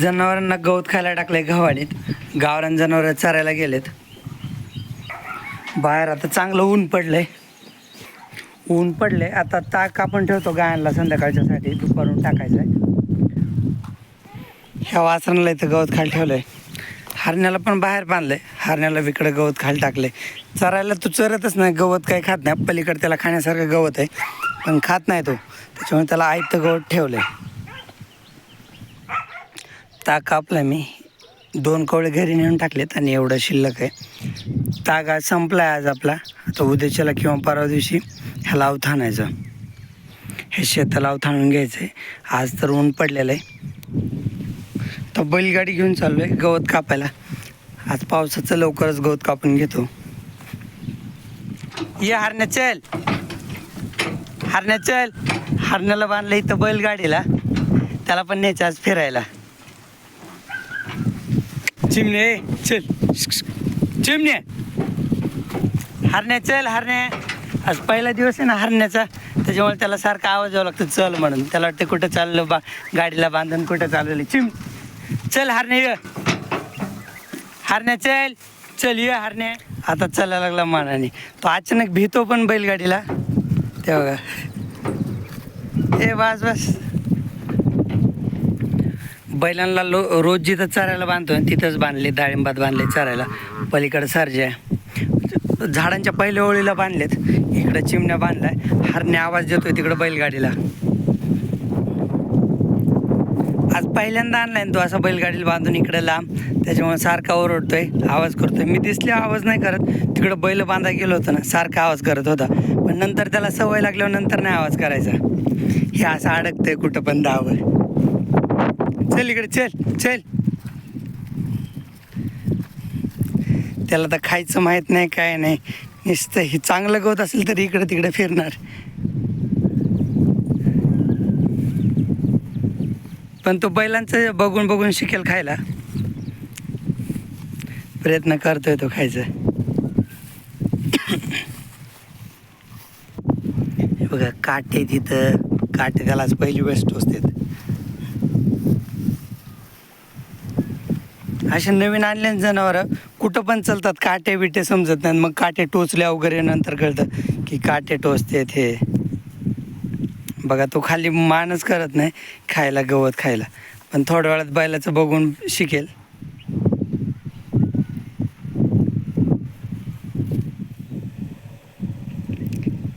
जनावरांना गवत खायला टाकलंय गव्हाणीत गावरान जनावर चरायला गेलेत. बाहेर आता चांगलं ऊन पडलंय. ऊन पडले आता ताक आपण ठेवतो गायांना संध्याकाळच्यासाठी दुपारून टाकायचं आहे ह्या वासरांना इथं गवत खाली ठेवलंय. हरण्याला पण बाहेर बांधलंय. हरण्याला इकडं गवत खाली आहे चरायला तो चरतच नाही. गवत काही खात नाही. पलीकडे त्याला खाण्यासारखं गवत आहे. पण खात नाही तो. त्याच्यामुळे त्याला आयतं गवत ठेवलंय. ताक कापला मी. दोन कवळे घरी नेऊन टाकलेत आणि एवढं शिल्लक आहे. ताक आज संपला आहे आज आपला. आता उद्याच्याला किंवा परवा दिवशी ह्याला अवथाणायचं हे शेताला अवथाणून घ्यायचं आहे आज तर ऊन पडलेलं आहे. तर बैलगाडी घेऊन चाललो आहे गवत कापायला. आज पावसाचं लवकरच गवत कापून घेतो. ये हरण्या चल. हरण्या चल. हरण्याला बांधलं इथं बैलगाडीला. त्याला पण न्यायचं आज फिरायला. चिमणे चल. चिमणे. हरण्या चल हरण्या. आज पहिला दिवस आहे ना हरण्याचा. त्याच्यामुळे त्याला सारखा आवाज यावं लागतं चल म्हणून. त्याला वाटतं कुठं चाललं बा गाडीला बांधून कुठं चालवलं चिम. चल हरणे ये. हरण्या चल. चल ये हरण्या. आता चालायला लागला मानाने. तो अचानक भीतो पण बैलगाडीला. तेव्हा ए बस बस. बैलांना लो रोज जिथं चरायला बांधतो तिथंच बांधले डाळिंबात बांधले चरायला. पलीकडे सारजे झाडांच्या पहिल्या ओळीला बांधलेत इकडं चिमण्या बांधलाय. हरणे आवाज देतोय तिकडं बैलगाडीला. आज पहिल्यांदा आणलाय ना तो असा बैलगाडीला बांधून इकडं लांब. त्याच्यामुळे सारखा ओरडतोय आवाज करतोय. मी दिसले आवाज नाही करत. तिकडं बैल बांधा गेलो होतो ना सारखा आवाज करत होता. पण नंतर त्याला सवय लागल्यावर नंतर नाही आवाज करायचा. हे असं अडकतंय कुठं पण दावं चल इकडे चल चल. त्याला तर खायचं माहीत नाही काय नाही. नुसतं हे चांगलं गवत असेल तर इकडे तिकडे फिरणार. पण तो बैलांचं बघून बघून शिकेल खायला. प्रयत्न करतोय तो खायचा. बघा काटे तिथं. काटे त्याला पहिली वेळेस टोचतात असे नवीन आणले जनावरं कुठं पण चालतात काटे बिटे समजत नाहीत. मग काटे टोचल्या वगैरे नंतर कळतं की काटे टोचते हे. बघा तो खाली मानच करत नाही खायला गवत खायला. पण थोड्या वेळात बैलाचं बघून शिकेल.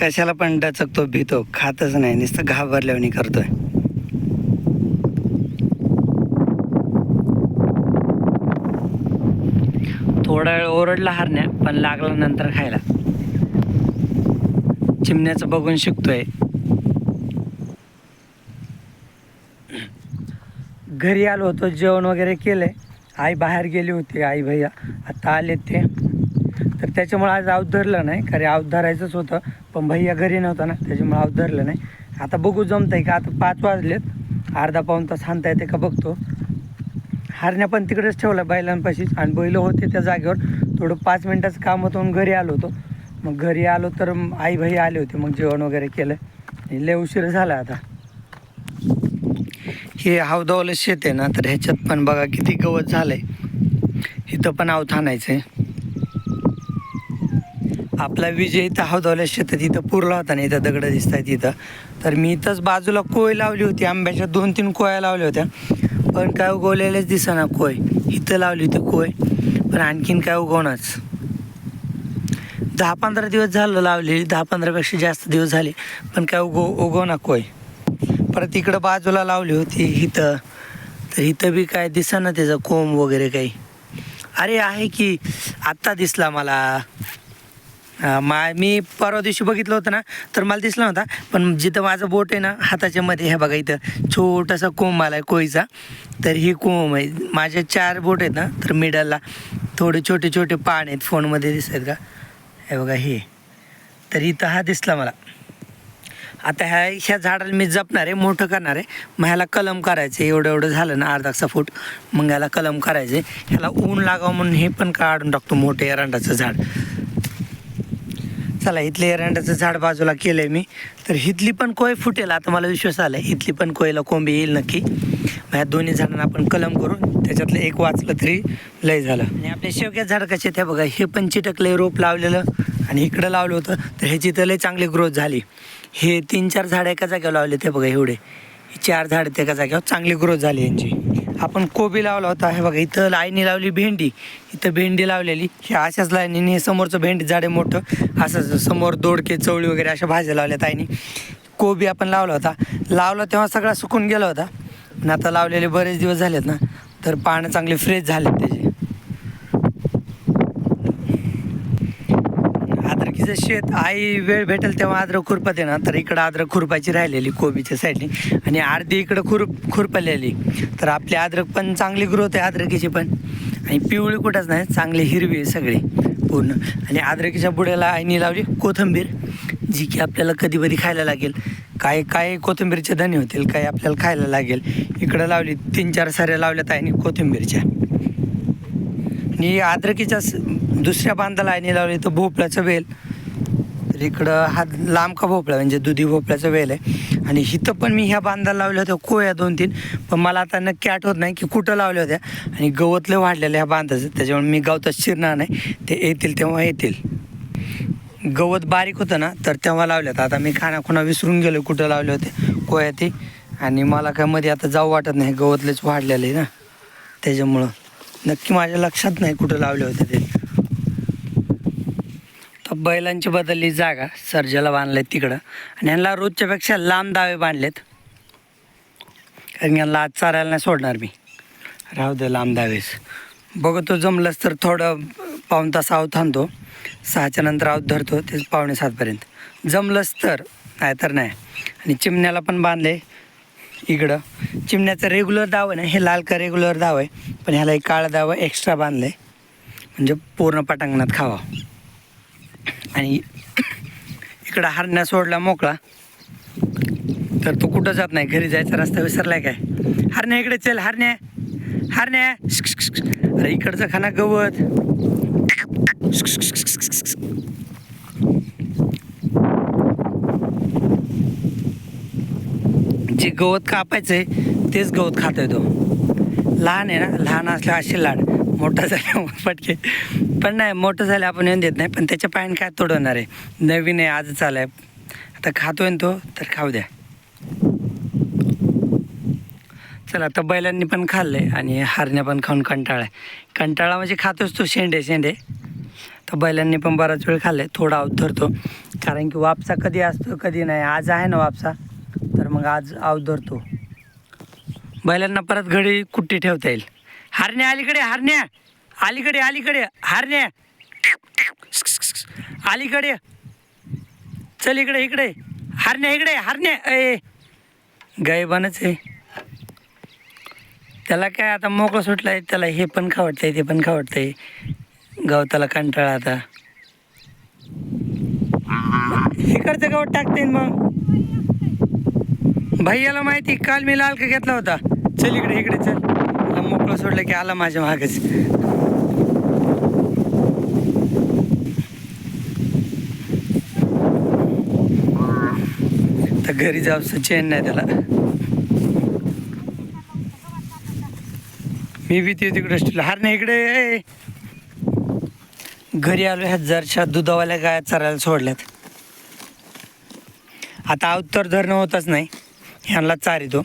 कशाला पण डचकतो भीतो खातच नाही. नुसतं घाबरल्यावानी करतोय. थोडा वेळ ओरडला हरण्या पण लागला नंतर खायला. चिमण्याचं बघून शिकतोय. घरी आलो होतो जेवण वगैरे केलंय. आई बाहेर गेली होती आई भैया. आता आलेत ते. तर त्याच्यामुळे आज आऊत धरलं नाही खरे आऊत धरायचंच होतं पण भैया घरी नव्हता ना त्याच्यामुळे आऊत धरलं नाही. आता बघू जमतंय का? आता पाच वाजलेत. अर्धा पाऊन तास हाणता येते का बघतो. हारण्या पण तिकडेच ठेवला बैलांपाशीच. आणि बैल होते त्या जागेवर. थोडं पाच मिनटाचं काम होतं घरी आलो होतो. मग घरी आलो तर आई भाई आले होते मग जेवण वगैरे केलं. लय उशीर झाला आता. हे हवदावलं शेत आहे ना तर ह्याच्यात पण बघा किती गवत झालंय. इथं पण आवत आहे आपला विजय इथं हवदावल्या शेतात इथं पुरला होता ना इथं दगडं दिसत आहेत इथं. तर मी इथंच बाजूला कोय लावली होती आंब्याच्या दोन तीन कोया लावल्या होत्या. पण काय उगवलेलेच दिसेना कोय. इथं लावली होती कोय पण आणखीन काय उगवणाच दहा पंधरा दिवस झालं लावलेली दहा पंधरापेक्षा जास्त दिवस झाले पण काय उगव उगवना कोय. परत इकडं बाजूला लावली होती इथं तर इथं बी काय दिसेना त्याचं कोंब वगैरे काही. अरे आहे की आत्ता दिसला मला. मा मी परवा दिवशी बघितलं होतं ना तर मला दिसला नव्हता पण जिथं माझं बोट आहे ना हाताच्या मध्ये हे बघा इथं छोटासा कोंब आला आहे कोळीचा तर ही कोंब आहे. माझे चार बोट आहेत ना तर मिडलला थोडे छोटे छोटे पान आहेत फोनमध्ये दिसत आहेत का? हे बघा हे. तर इथं हा दिसला मला. आता ह्या ह्या झाडाला मी जपणार आहे मोठं करणार आहे मग ह्याला कलम करायचं आहे एवढं एवढं झालं ना अर्धाचा फूट मग ह्याला कलम करायचं आहे ह्याला ऊन लागावं म्हणून हे पण काढून टाकतो मोठे एरांडाचं झाड. चला इथले एरंडाचं झाड बाजूला केलं आहे मी. तर इथली पण कोय फुटेल आता मला विश्वास आला आहे इथली पण कोयला कोंबी येईल नक्की. ह्या दोन्ही झाडांना आपण कलम करून त्याच्यातलं एक वाचलं तरी लय झालं. आणि आपले शेवग्यात झाड कसे त्या बघा हे पण चिटकले रोप लावलेलं आणि इकडं लावलं होतं. तर ह्याची तर लय चांगली ग्रोथ झाली. हे तीन चार झाडं एका जागेवर लावले ते बघा एवढे. चार झाड एका जागेवर चांगली ग्रोथ झाली यांची. आपण कोबी लावला होता. हे बघा इथं लाईनी लावली भेंडी. इथं भेंडी लावलेली. हे अशाच लाईनीने समोरचं भेंडी झाड आहे मोठं. असं समोर दोडके चवळी वगैरे अशा भाज्या लावल्या आईनी. कोबी आपण लावला होता. लावला तेव्हा सगळा सुकून गेला होता. पण आता लावलेले बरेच दिवस झालेत ना. तर पानं चांगले फ्रेश झालेत त्याचे. अद्रकीचं शेत आई वेळ भेटेल तेव्हा अद्रक खुरपते ना तर इकडं अद्रक खुरपायची राहिलेली कोबीच्या साईडने. आणि अर्धी इकडं खुरप खुरपलेली. तर आपली अद्रक पण चांगली ग्रोथ आहे अद्रकीची पण. आणि पिवळी कुठंच नाही चांगली हिरवी आहे सगळी पूर्ण. आणि अद्रकीच्या बुड्याला आईनी लावली कोथंबीर जी की आपल्याला कधी कधी खायला लागेल. काय काय कोथिंबीरचे धणे होतील काय आपल्याला खायला लागेल. इकडं लावली तीन चार साऱ्या लावल्यात आईनी कोथिंबीरच्या. आणि अद्रकीच्या स- दुसऱ्या बांधाला आईने लावली तर भोपळ्याचं वेल. तर इकडं हा लांब का भोपळा म्हणजे दुधी भोपळ्याचा वेल आहे. आणि इथं पण मी ह्या बांधाला लावल्या होत्या कोया दोन तीन. पण मला आता नक्की आठवत नाही की कुठं लावल्या होत्या. आणि गवतले वाढलेलं ह्या बांधाचं त्याच्यामुळे मी गवतात शिरणार नाही. ते येतील तेव्हा येतील. गवत बारीक होतं ना तर तेव्हा लावल्यात आता मी खाना विसरून गेलो कुठं लावले होते कोया ते. आणि मला काय मध्ये आता जाऊ वाटत नाही गवतलेच वाढलेले ना. त्याच्यामुळं नक्की माझ्या लक्षात नाही कुठं लावले होते ते. बैलांची बदलली जागा. सर्जाला बांधले तिकडं. आणि यांना रोजच्यापेक्षा लांब दावे बांधलेत. कारण यांना आज चारायला नाही सोडणार मी. राहू दे लांब दावेस. बघतो जमलंच तर थोडं पाऊण तास आहोत थांबतो. सहाच्या नंतर आहोत धरतो. ते पावणे सातपर्यंत. जमलंच तर नाही तर नाही. आणि चिमण्याला पण बांधले इकडं. चिमण्याचं रेग्युलर दाव आहे ना हे लाल का रेग्युलर दाव आहे. पण ह्याला एक काळं दाव एक्स्ट्रा बांधलं आहे म्हणजे पूर्ण पटांगणात खावा. आणि इकडं हरण्या सोडला मोकळा. तर तो कुठं जात नाही घरी जायचा रस्ता विसरलाय काय? हरण्या इकडे चल हरण्या. हरण्या. अरे इकडचं खाना गवत. जे गवत कापायचंय तेच गवत खातोय तो. लहान आहे ना लहान असल्या असे लाड. मोठा झाला पटके पण नाही मोठं झालं आपण येऊन देत नाही पण त्याच्या पायाने काय तोडवणार आहे? नवीन आहे आजच आहे आता खातोय ना तो तर खाऊ द्या. चला आता बैलांनी पण खाल्लंय आणि हारण्या पण खाऊन कंटाळा आहे. कंटाळा म्हणजे खातोच तो शेंडे शेंडे. तर बैलांनी पण बराच वेळ खाल्ले थोडा अवधरतो कारण की वापसा कधी असतो कधी नाही. आज आहे ना वापसा तर मग आज अवधरतो बैलांना परत घडी कुट्टी ठेवता येईल. हारण्या अलीकडे हारण्या. अलीकडे अलीकडे हारण्या. अलीकडे. चल इकडे इकडे. हारण्या इकडे हारण्या. ए गायबानच आहे. त्याला काय आता मोकळं सुटलं आहे त्याला हे पण खावडतंय ते पण खावडतंय गवताला कंटाळा आता. इकडचं गवत टाकते मग. भैयाला माहिती काल मी लाल का घेतला होता. चल इकडे इकडे चल. मोकळं सोडलं की आला माझ्या मागच. तर घरी जाऊ चेन नाही त्याला. मी भीती तिकडे स्टील हार नाही इकडे. घरी आलो ह्या जरशा दुधावाल्या गाया चरायला सोडल्यात. आता अवतर धरणं होतच नाही. ह्यांना चारितो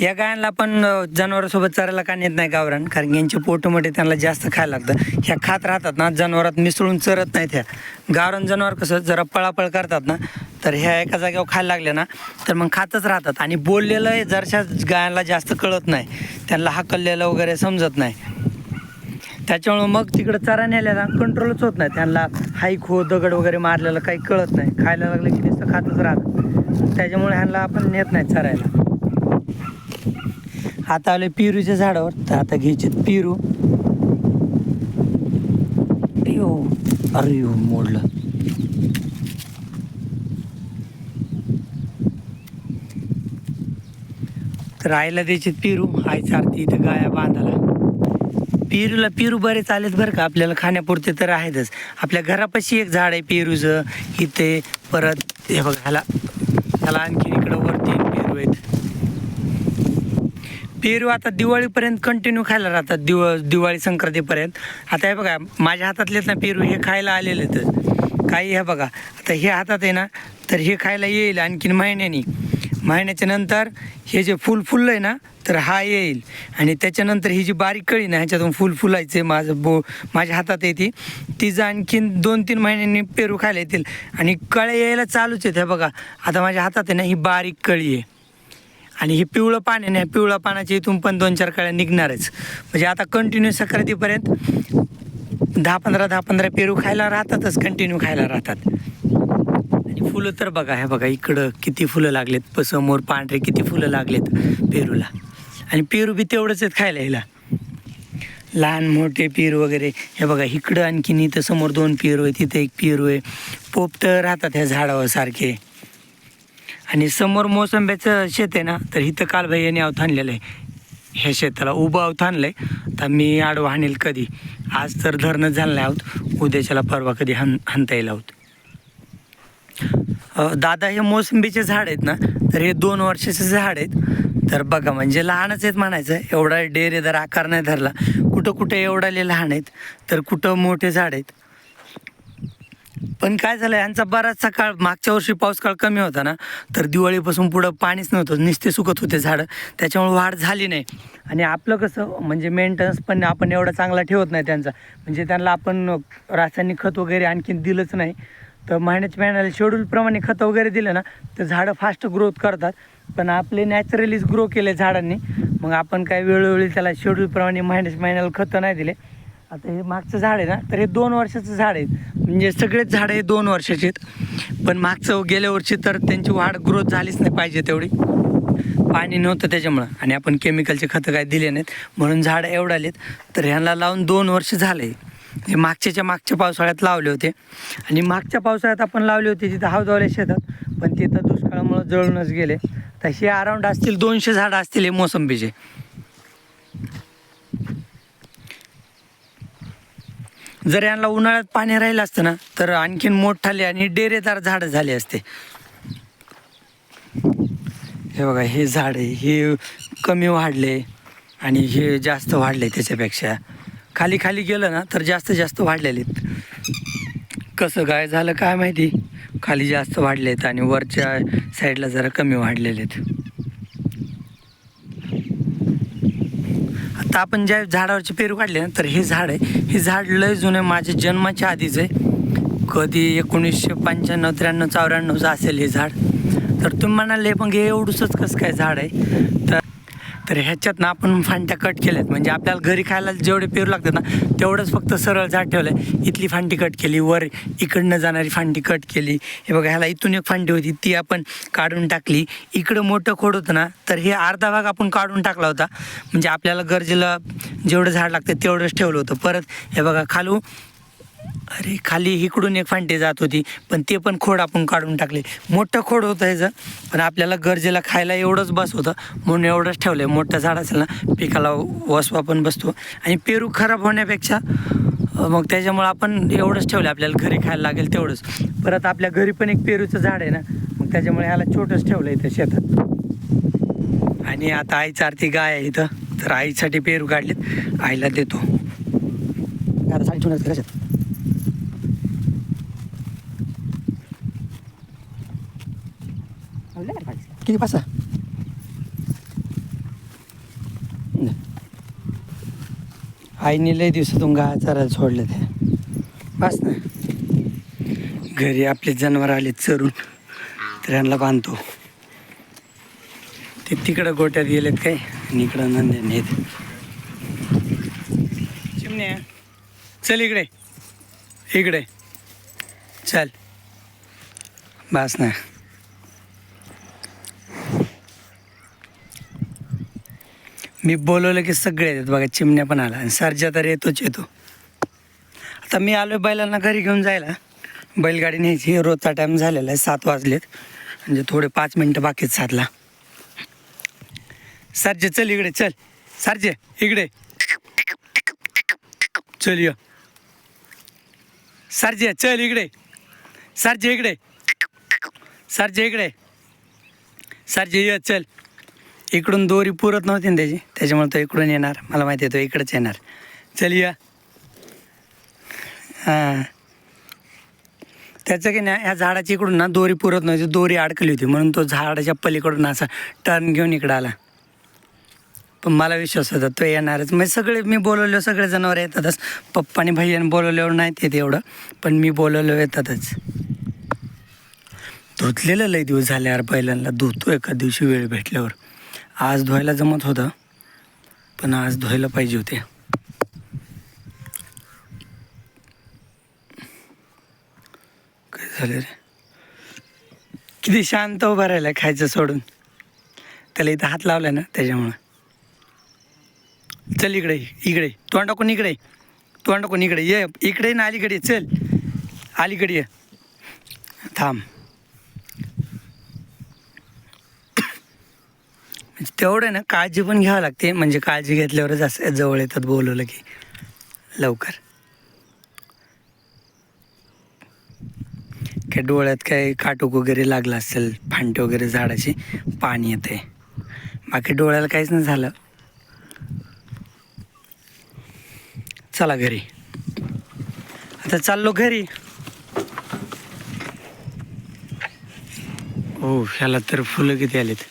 या गायांना पण जनावरांसोबत चरायला का नेत नाही गावरान? कारण यांचे पोटमध्ये त्यांना जास्त खायला लागतं. ह्या खात राहतात ना जनावरात मिसळून चरत नाहीत ह्या. गावरान जनावर कसं जरा पळापळ करतात ना तर ह्या एका जागेवर खायला लागले ना तर मग खातच राहतात. आणि बोललेलं जरशा गायांना जास्त कळत नाही. त्यांना हाकललेलं वगैरे समजत नाही. त्याच्यामुळं मग तिकडं चरा नेल्याला कंट्रोलच होत नाही. त्यांना हाईक हो दगड वगैरे मारलेलं काही कळत नाही. खायला लागलं की नुसतं खातच राहतं त्याच्यामुळे ह्यांना आपण नेत नाही चरायला. आता आले पेरूच्या झाडावर. तर आता घ्यायचे पेरू. अयो अरे मोडलं. तर आईला द्यायचे पेरू. आई चालते इथं गाया बांधायला. पेरूला पेरू बरेच आलेत बरं का. आपल्याला खाण्यापुरते तर आहेतच. आपल्या घरापाशी एक झाड आहे पेरूचं. इथे परत हे बघा ह्याला ह्याला आणखी इकडं वरती पेरू आहेत पेरू आता दिवाळीपर्यंत कंटिन्यू खायला राहतात. दिव दिवाळी संक्रांतीपर्यंत. आता हे बघा माझ्या हातातलेच ना पेरू हे खायला आलेले तर काही हे बघा आता हे हातात आहे ना तर हे खायला येईल आणखीन महिन्यानी. महिन्याच्या नंतर हे जे फुल फुललं आहे ना तर हा येईल. आणि त्याच्यानंतर ही जी बारीक कळी ना ह्याच्यातून फुल फुलायचे माझं बो माझ्या हातात येते तिचं आणखीन दोन तीन महिन्यांनी पेरू खायला येतील. आणि कळ्या यायला चालूच आहेत हे बघा. आता माझ्या हातात आहे ना ही बारीक कळी आहे. आणि हे पिवळं पान आहे ना पिवळं पानाच्या इथून पण दोन चार कळ्या निघणारच. म्हणजे आता कंटिन्यू सक्रातीपर्यंत दहा पंधरा दहा पंधरा पेरू खायला राहतातच कंटिन्यू खायला राहतात. आणि फुलं तर बघा हे बघा इकडं किती फुलं लागलेत. प- समोर पांढरे किती फुलं लागलेत पेरूला. आणि पेरू बी तेवढंच आहेत खायला ह्याला लहान मोठे पेरू वगैरे. हे बघा इकडं आणखीन इथं समोर दोन पेरू आहे तिथं एक पेरू आहे. पोपटं राहतात ह्या झाडावर सारखे. आणि समोर मोसंब्याचं शेत आहे ना तर इथं कालभाई यांनी अवत आणलेलं आहे. ह्या शेताला उभं अवत आणलं आहे तर मी आडवं आणेल कधी. आज तर धरणं झालं नाही आहोत उद्याच्याला परवा कधी हन हाणता येईल आहोत दादा हे मोसंबीचे झाड आहेत ना तर हे दोन वर्षाचे झाड आहेत. तर बघा म्हणजे लहानच आहेत म्हणायचं. एवढा डेरेदार आकार नाही धरला. कुठं कुठं एवढाले लहान आहेत तर कुठं मोठे झाड आहेत. पण काय झालं यांचा बराचसा काळ मागच्या वर्षी पाऊस काळ कमी होता ना तर दिवाळीपासून पुढं पाणीच नव्हतं निस्ते सुकत होते झाडं. त्याच्यामुळे वाढ झाली नाही. आणि आपलं कसं म्हणजे मेंटेनन्स पण आपण एवढा चांगला ठेवत नाही त्यांचा. म्हणजे त्यांना आपण रासायनिक खत वगैरे आणखीन दिलंच नाही. तर महिन्याच्या महिन्याला शेड्यूलप्रमाणे खतं वगैरे दिलं ना तर झाडं फास्ट ग्रोथ करतात. पण आपले नॅचरलीच ग्रो केले झाडांनी. मग आपण काय वेळोवेळी त्याला शेड्यूलप्रमाणे महिन्याच्या महिन्याला खतं नाही दिले. आता हे मागचं झाड आहे ना तर हे दोन वर्षाचं झाड आहे. म्हणजे सगळेच झाडं हे दोन वर्षाचे आहेत. पण मागचं गेल्या वर्षी तर त्यांची वाढ ग्रोथ झालीच नाही पाहिजे तेवढी. पाणी नव्हतं त्याच्यामुळं. आणि आपण केमिकलचे खतं काय दिले नाहीत. म्हणून झाडं एवढं आलेत. तर ह्यांना लावून दोन वर्ष झाले. हे मागच्याच्या मागच्या पावसाळ्यात लावले होते. आणि मागच्या पावसाळ्यात आपण लावले होते तिथं हौदवल्या शेतात. पण तिथं दुष्काळामुळं जळूनच गेले. तर हे अराऊंड असतील दोनशे झाडं असतील हे मोसंबीचे. जर यांना उन्हाळ्यात पाणी राहिलं असतं ना तर आणखीन मोठाले आणि डेरेदार झाडं झाले असते. हे बघा हे झाड आहे. हे कमी वाढले आणि हे जास्त वाढले त्याच्यापेक्षा. खाली खाली गेलं ना तर जास्त जास्त वाढलेले आहेत. कसं काय झालं काय माहिती? खाली जास्त वाढलेत आणि वरच्या साईडला जरा कमी वाढलेले आहेत. तर आपण ज्या झाडावरचे पेरू काढले ना तर हे झाड आहे. हे झाड लय जुने माझ्या जन्माच्या आधीच आहे. कधी एकोणीसशे पंच्याण्णव त्र्याण्णव चौऱ्याण्णवचं असेल हे झाड. तर तुम्ही म्हणाले पण हे एवढंसंच कसं काय झाड आहे? तर तर ह्याच्यात ना आपण फांट्या कट केल्यात. म्हणजे आपल्याला घरी खायला जेवढे पेरू लागतात ना तेवढंच फक्त सरळ झाड ठेवलं आहे इथली फांटी कट केली वर इकडनं जाणारी फांटी कट केली. हे बघा ह्याला इथून एक फांटी होती ती आपण काढून टाकली. इकडं मोठं खोड होतं ना तर हे अर्धा भाग आपण काढून टाकला होता. म्हणजे आपल्याला गरजेला जेवढं झाड लागतं तेवढंच ठेवलं होतं. परत हे बघा खालू अरे खाली इकडून एक फांटी जात होती पण ते पण खोड आपण काढून टाकले. मोठं खोड होतं ह्याचं पण आपल्याला गरजेला खायला एवढंच बस होतं म्हणून एवढंच ठेवलं आहे मोठं झाड असेल ना पिकाला वसवा पण बसतो. आणि पेरू खराब होण्यापेक्षा मग त्याच्यामुळं आपण एवढंच ठेवलं आपल्याला घरी खायला लागेल तेवढंच. परत आपल्या घरी पण एक पेरूचं झाड आहे ना मग त्याच्यामुळे ह्याला छोटंच ठेवलं इथं शेतात. आणि आता आईचा आरती गाय आहे इथं तर आईसाठी पेरू काढलेत. आईला देतो. आता किती पाच आईने लय दिवसातून गाय चरायला सोडले ते. बस ना. घरी आपले जनावर आले चरून तर यांना बांधतो. ते तिकडं गोट्यात गेलेत काय? आणि इकडं नंद्याने येत चिमण्या चल इकडे. इकडे. चल. बस ना. मी बोलवलं की सगळे येतात बघा चिमण्या पण आला. आणि सरजा तर येतोच येतो. आता मी आलो बैलांना घरी घेऊन जायला. बैलगाडी न्यायची रोजचा टाईम झालेला आहे सात वाजलेत. म्हणजे थोडे पाच मिनटं बाकीच साधला सरजे चल इकडे चल. सरजे इकडे. चल ये. सरजे चल इकडे. सरजे इकडे. सरजे इकडे. सरजे ये चल. इकडून दोरी पुरत नव्हती ना त्याची. त्याच्यामुळे तो इकडून येणार. मला माहिती आहे तो इकडंच येणार. चल या. हां. त्याचं की नाही ह्या झाडाची इकडून ना दोरी पुरत नव्हती. दोरी अडकली होती. म्हणून तो झाडाच्या पलीकडून असा टर्न घेऊन इकडं आला. पण मला विश्वास होता तो येणारच. म्हणजे सगळे मी बोलवले सगळे जनावर येतातच. पप्पाने भैयाने बोलवल्यावर नाही येत एवढं पण मी बोलवलं येतातच. धुतलेलं लय दिवस झाले यार पहिल्यांदा. धुतो एका दिवशी वेळ भेटल्यावर. आज धुवायला जमत होतं पण आज धुवायला पाहिजे होते. काय झालं रे? किती शांत उभा राहिला खायचं सोडून. त्याला इथं हात लावला ना त्याच्यामुळं. चल इकडे इकडे. तोंड कोण इकडे. तोंड कोण इकडे. ये इकडे ना अलीकडे. ये, चल. अलीकडे ये. थांब. म्हणजे तेवढं ना काळजी पण घ्यावं लागते. म्हणजे काळजी घेतल्यावरच असं जवळ येतात बोलवलं की. लवकर. काय डोळ्यात काय काटूक वगैरे लागला असेल फांटे वगैरे झाडाची पाणी येते बाकी डोळ्याला काहीच नाही झालं. चला घरी. आता चाललो घरी. हो ह्याला तर फुलं किती आलीत.